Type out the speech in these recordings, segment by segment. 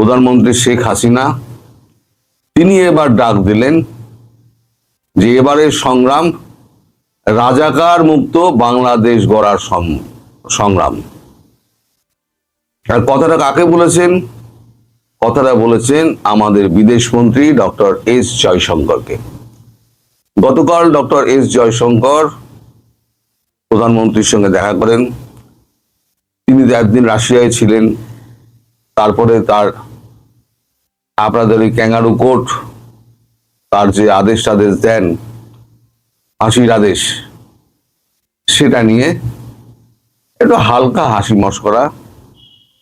প্রধানমন্ত্রী শেখ হাসিনা, তিনি এবার ডাক দিলেন যে এবারের সংগ্রাম, রাজাকার মুক্ত বাংলাদেশ গড়ার সংগ্রাম। আর কথাটা কাকে বলেছেন? কথাটা বলেছেন আমাদের বিদেশমন্ত্রী ডক্টর এস জয়শঙ্করকে। গতকাল ডক্টর এস জয়শঙ্কর প্রধানমন্ত্রীর সঙ্গে দেখা করেন। তিনি একদিন রাশিয়ায় ছিলেন, তারপরে তার আপনাদের ওই ক্যাঙ্গারু কোর্ট, তার যে আদেশ টাদেশ দেন, হাসির আদেশ, সেটা নিয়ে একটু হালকা হাসি মস্করা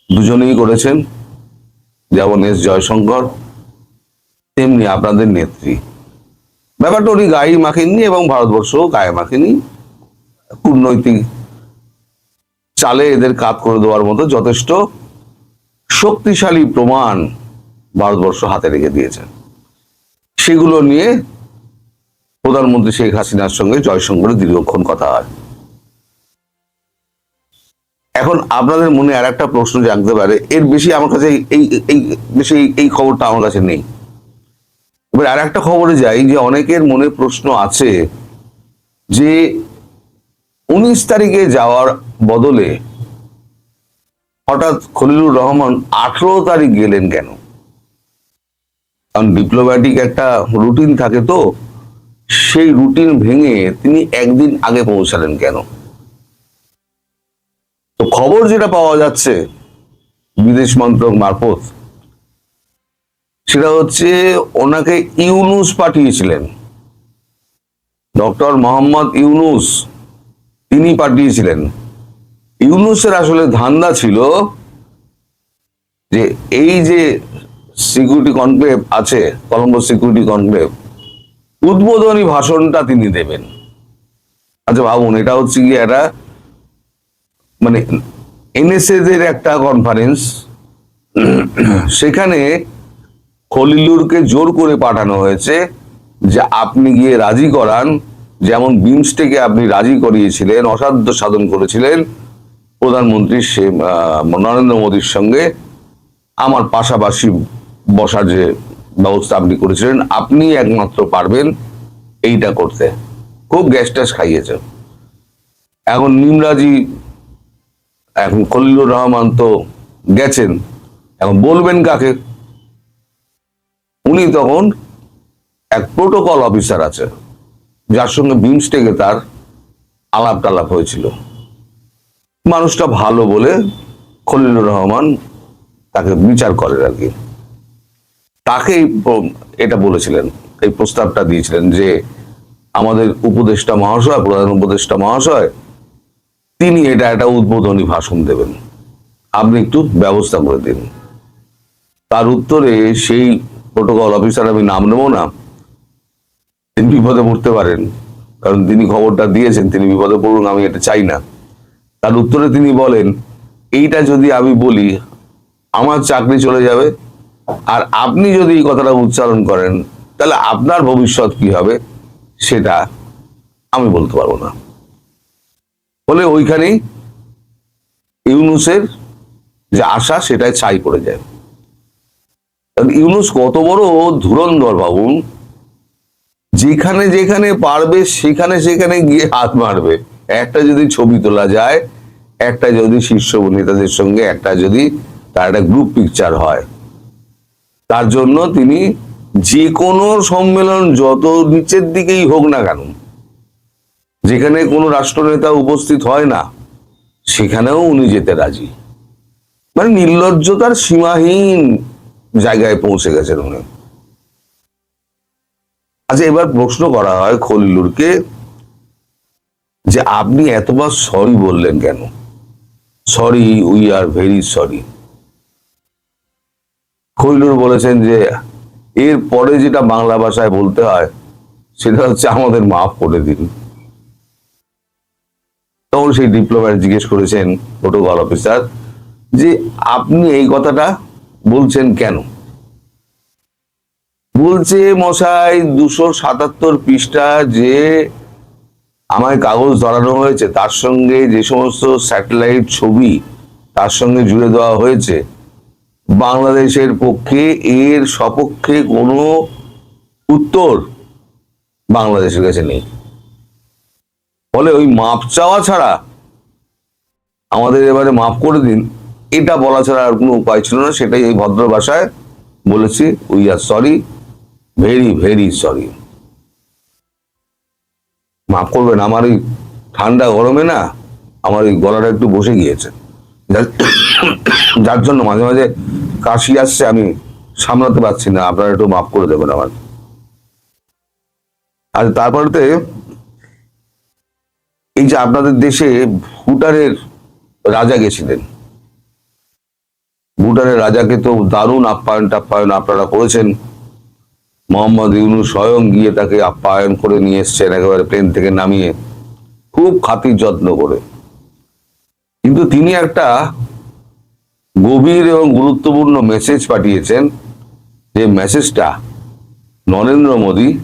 দুজনেই করেছেন, যেমন এস জয়শঙ্কর, তেমনি আপনাদের নেত্রী। ব্যাপারটা উনি গায়ে মাখেননি এবং ভারতবর্ষও গায়ে মাখেনি। কূটনৈতিক চালে এদের কাত করে দেওয়ার মতো যথেষ্ট শক্তিশালী প্রমাণ ভারতবর্ষ হাতে রেখে দিয়েছে। সেগুলো নিয়ে প্রধানমন্ত্রী শেখ হাসিনার সঙ্গে জয়শঙ্করের দীর্ঘক্ষণ কথা হয়। এখন আপনাদের মনে আর একটা প্রশ্ন জাগতে পারে, এর বেশি আমার কাছে এই- এই বেশি এই খবরটা আমার কাছে নেই। এবার আর একটা খবরে যাই যে অনেকের মনে প্রশ্ন আছে যে উনিশ তারিখে যাওয়ার বদলে হঠাৎ খলিলুর রহমান আঠেরো তারিখ গেলেন কেন? কারণ ডিপ্লোম্যাটিক একটা রুটিন থাকে তো, সেই রুটিন ভেঙে তিনি একদিন আগে পৌঁছালেন কেন? তো খবর যেটা পাওয়া যাচ্ছে বিদেশ মন্ত্রক মারফত, সেটা হচ্ছে ওনাকে ইউনুস পাঠিয়েছিলেন। ডক্টর মোহাম্মদ ইউনুস তিনি পাঠিয়েছিলেন। ইউনুসের আসলে ধান্দা ছিল যে এই যে সিকিউরিটি কনক্লেভ আছে কলম্বো সিকিউরিটি কনক্লেভ উদ্বোধনী ভাষণটা তিনি দেবেন। আচ্ছা ভাবুন, এটা হচ্ছে কি একটা মানে এনএসএ দের একটা কনফারেন্স সেখানে খলিলুরকে জোর করে পাঠানো হয়েছে যে আপনি গিয়ে রাজি করান। যেমন বিমস্টেকে আপনি রাজি করিয়েছিলেন, অসাধ্য সাধন করেছিলেন, প্রধানমন্ত্রী সে নরেন্দ্র মোদীর সঙ্গে। আমার পাশাপাশি বসার যে ব্যবস্থা আপনি করেছিলেন, আপনি একমাত্র পারবেন এইটা করতে। খুব গ্যাস ট্যাস খাইয়েছে। এখন নিমরাজি, এখন খলিলুর রহমান তো গেছেন, এখন বলবেন কাকে? উনি তখন এক প্রোটোকল অফিসার আছে, যার সঙ্গে বিমস্টেকে তার আলাপ টালাপ হয়েছিল। মানুষটা ভালো বলে খলিলুর রহমান তাকে বিচার করেন আর কি। তাকেই এটা বলেছিলেন, এই প্রস্তাবটা দিয়েছিলেন যে আমাদের উপদেষ্টা মহাশয়, প্রধান উপদেষ্টা মহাশয়, তিনি এটা একটা উদ্বোধনী ভাষণ দেবেন। আপনি একটু ব্যবস্থা করে দিন। তার উত্তরে সেই প্রোটোকল অফিসার আমি নাম নেব না, তিনি বিপদে পড়তে পারেন, কারণ তিনি খবরটা দিয়েছেন, তিনি বিপদে পড়ুন, আমি এটা চাই না। তার উত্তরে তিনি বলেন, এইটা যদি আমি বলি, আমার চাকরি চলে যাবে আর আপনি যদি এই কথাটা উচ্চারণ করেন, তাহলে আপনার ভবিষ্যৎ কি হবে সেটা আমি বলতে পারব না। ফলে ওইখানেই ইউনুসের যে আশা, সেটাই ছাই পড়ে যায়। ইউনুস কত বড় ধুরন্ধর ভাবুন যেখানে যেখানে পারবে, সেখানে সেখানে গিয়ে হাত মারবে। একটা যদি ছবি তোলা যায়, একটা যদি শীর্ষ নেতাদের সঙ্গে, একটা যদি তার একটা গ্রুপ পিকচার হয়। তার জন্য তিনি যে কোনো সম্মেলন যত নিচের দিকেই হোক না কেন, যেখানে কোনো রাষ্ট্রনেতা উপস্থিত হয় না, সেখানেও উনি যেতে রাজি। মানে নির্লজ্জতার সীমাহীন জায়গায় পৌঁছে গেছেন উনি। আচ্ছা এবার প্রশ্ন করা হয় খলিলুরকে যে আপনি এতবার সরি বললেন কেন? Sorry we are very sorry Khalilur বলেছেন যে, এর পরে যেটা বাংলা ভাষায় বলতে হয়, সেটা হচ্ছে আমাদের মাফ করে দিন। তখন সেই ডিপ্লোম্যাট জিজ্ঞেস করেছেন প্রোটোকল অফিসার যে আপনি এই কথাটা বলছেন কেন? বলছে, মশাই, দুশো সাতাত্তর পৃষ্ঠা যে আমায় কাগজ ধরানো হয়েছে, তার সঙ্গে যে সমস্ত স্যাটেলাইট ছবি, তার সঙ্গে জুড়ে দেওয়া হয়েছে বাংলাদেশের পক্ষে এর সপক্ষে কোনো উত্তর বাংলাদেশের কাছে নেই। ফলে ওই মাপ চাওয়া ছাড়া আমাদের এবারে মাফ করে দিন। এটা বলা ছাড়া আর কোনো উপায় ছিল না, সেটাই এই ভদ্র ভাষায় বলেছি we are sorry very very sorry মাফ করবেন, আমার ওই ঠান্ডা গরমে না, আমার এই গলাটা একটু বসে গিয়েছে। যার জন্য মাঝে মাঝে কাশি আসছে, আমি সামলাতে পারছি না। আপনারা একটু মাফ করে দেবেন আমার আর তারপরেতে এই যে আপনাদের দেশে ভুটানের রাজা গেছিলেন। ভুটানের রাজাকে তো দারুণ আপ্যায়ন টাপ্যায়ন আপনারা করেছেন। মোহাম্মদ ইউনু স্বয়ং গিয়ে তাকে আপ্যায়ন করে নিয়ে এসছেন, একেবারে প্লেন থেকে নামিয়ে, খুব খাতির যত্ন করে। কিন্তু তিনি একটা গভীর এবং গুরুত্বপূর্ণ মেসেজ পাঠিয়েছেন যে মেসেজটা নরেন্দ্র মোদী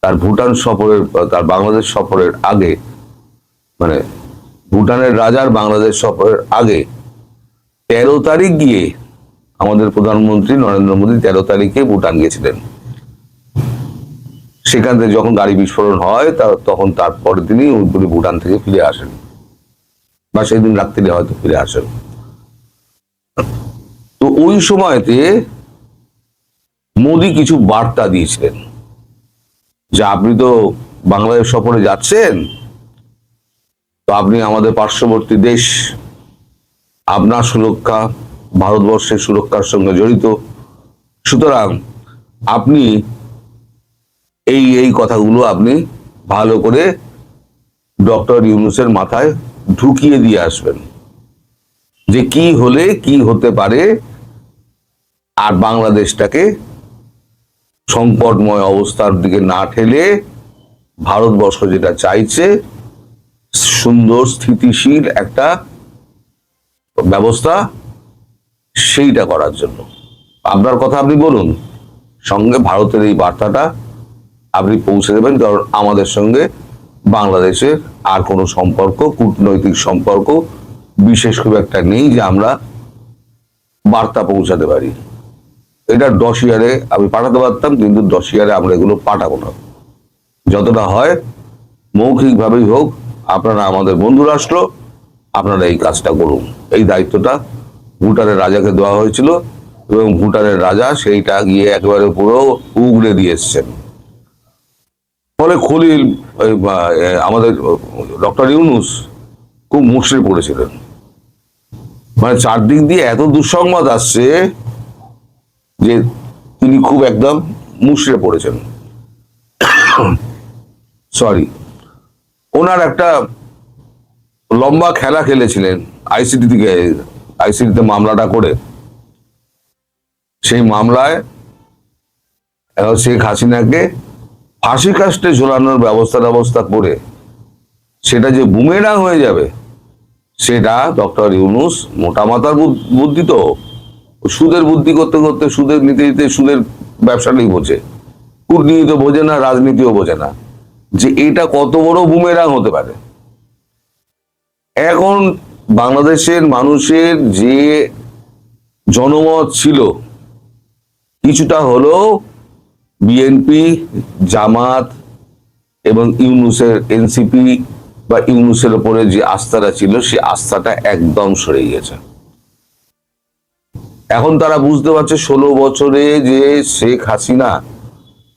তার ভুটান সফরের, তার বাংলাদেশ সফরের আগে মানে ভুটানের রাজার বাংলাদেশ সফরের আগে তেরো তারিখ গিয়ে আমাদের প্রধানমন্ত্রী নরেন্দ্র মোদী তেরো তারিখে ভুটান গেছিলেন। সেখান থেকে যখন গাড়ি বিস্ফোরণ হয়, তা- তখন তারপরে তিনি ভুটান থেকে ফিরে আসেন। বা সেদিন রাত্রিরে হয়তো ফিরে আসেন। ওই সময়তে মোদী কিছু বার্তা দিয়েছিলেন যে আপনি তো বাংলাদেশ সফরে যাচ্ছেন, তো আপনি আমাদের পার্শ্ববর্তী দেশ, আপনার সুরক্ষা, ভারতবর্ষের সুরক্ষার সঙ্গে জড়িত। সুতরাং আপনি এই এই কথাগুলো আপনি ভালো করে ডক্টর ইউনুসের মাথায় ঢুকিয়ে দিয়ে আসবেন। যে কি হলে কি হতে পারে আর বাংলাদেশটাকে সংকটময় অবস্থার দিকে না ঠেলে ভারতবর্ষ যেটা চাইছে, সুন্দর, স্থিতিশীল একটা ব্যবস্থা সেইটা করার জন্য। আপনার কথা আপনি বলুন, সঙ্গে ভারতের এই বার্তাটা আপনি পৌঁছে দেবেন, কারণ আমাদের সঙ্গে বাংলাদেশের আর কোনো সম্পর্ক, কূটনৈতিক সম্পর্ক বিশেষ খুব একটা নেই যে আমরা বার্তা পৌঁছাতে পারি। এটা দশ ইয়ারে আমি পাঠাতে পারতাম, কিন্তু দশ ইয়ারে আমরা এগুলো পাঠাবো না। যতটা হয়, মৌখিকভাবেই হোক, আপনারা আমাদের বন্ধু রাষ্ট্র, আপনারা এই কাজটা করুন। এই দায়িত্বটা ভুটানের রাজাকে দেওয়া হয়েছিল, এবং ভুটানের রাজা সেইটা গিয়ে একেবারে পুরো উগড়ে দিয়ে এসছেন। ফলে খলিল আমাদের ডক্টর ইউনুস খুব মুশড়ে পড়েছিলেন। মানে চারদিক দিয়ে এত দুঃসংবাদ আসছে যে তিনি খুব একদম মুশড়ে পড়েছেন। সরি ওনার একটা লম্বা খেলা খেলেছিলেন আইসিটি থেকে আইসিটিতে মামলাটা করে। সেই মামলায় শেখ হাসিনাকে ফাঁসি কাস্টে ঝোলানোর ব্যবস্থা ব্যবস্থা করে সেটা যে বুমেরাং হয়ে যাবে, সেটা ডক্টর ইউনুস মোটা বুদ- বুদ্ধি তো। সুদের বুদ্ধি করতে করতে, সুদের নিতে নিতে সুদের ব্যবসাটাই বোঝে। কূটনীতি তো বোঝে না, রাজনীতিও বোঝে না। যে এটা কত বড় বুমেরাং হতে পারে। এখন বাংলাদেশের মানুষের যে জনমত ছিল, কিছুটা হলো বিএনপি, জামাত এবং ইউনুসের এনসিপি বা ইউনুসের ওপরে যে আস্থাটা ছিল সেই আস্থাটা একদম সরে গিয়েছে। এখন তারা বুঝতে পারছে ষোলো বছরে যে শেখ হাসিনা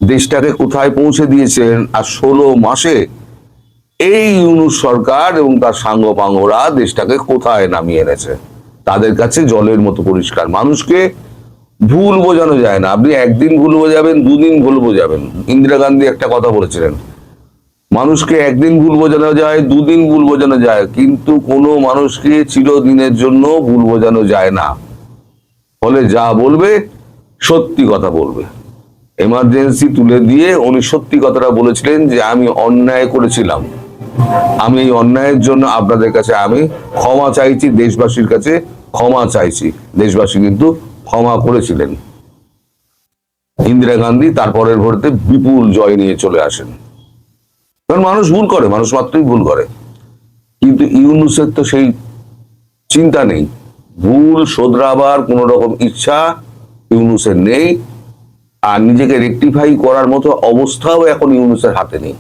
দেশটাকে কোথায় পৌঁছে দিয়েছেন আর ষোলো মাসে এই ইউনুস সরকার এবং তার সাঙ্গপাঙ্গরা দেশটাকে কোথায় নামিয়ে এনেছে। তাদের কাছে জলের মতো পরিষ্কার। মানুষকে ভুল বোঝানো যায় না। আপনি একদিন ভুল বোঝাবেন, দুদিন ভুল বোঝাবেন। ইন্দিরা গান্ধী একটা কথা বলেছিলেন, মানুষকে একদিন ভুল বোঝানো যায়, দুদিন ভুল বোঝানো যায়, কিন্তু কোনো মানুষকে চিরদিনের জন্য ভুল বোঝানো যায় না। ফলে যা বলবে সত্যি কথা বলবে। এমার্জেন্সি তুলে দিয়ে উনি সত্যি কথাটা বলেছিলেন যে, আমি অন্যায় করেছিলাম। আমি এই অন্যায়ের জন্য আপনাদের কাছে আমি ক্ষমা চাইছি, দেশবাসীর কাছে ক্ষমা চাইছি। দেশবাসী কিন্তু ক্ষমা করেছিলেন। ইন্দিরা গান্ধী তারপরের ভোটে বিপুল জয় নিয়ে চলে আসেন। কারণ মানুষ ভুল করে, মানুষ মাত্রই ভুল করে। কিন্তু ইউনুসের তো সেই চিন্তা নেই। ভুল শোধরাবার কোন রকম ইচ্ছা ইউনুসের নেই। আর নিজেকে রেকটিফাই করার মতো অবস্থাও এখন ইউনুসের হাতে নেই।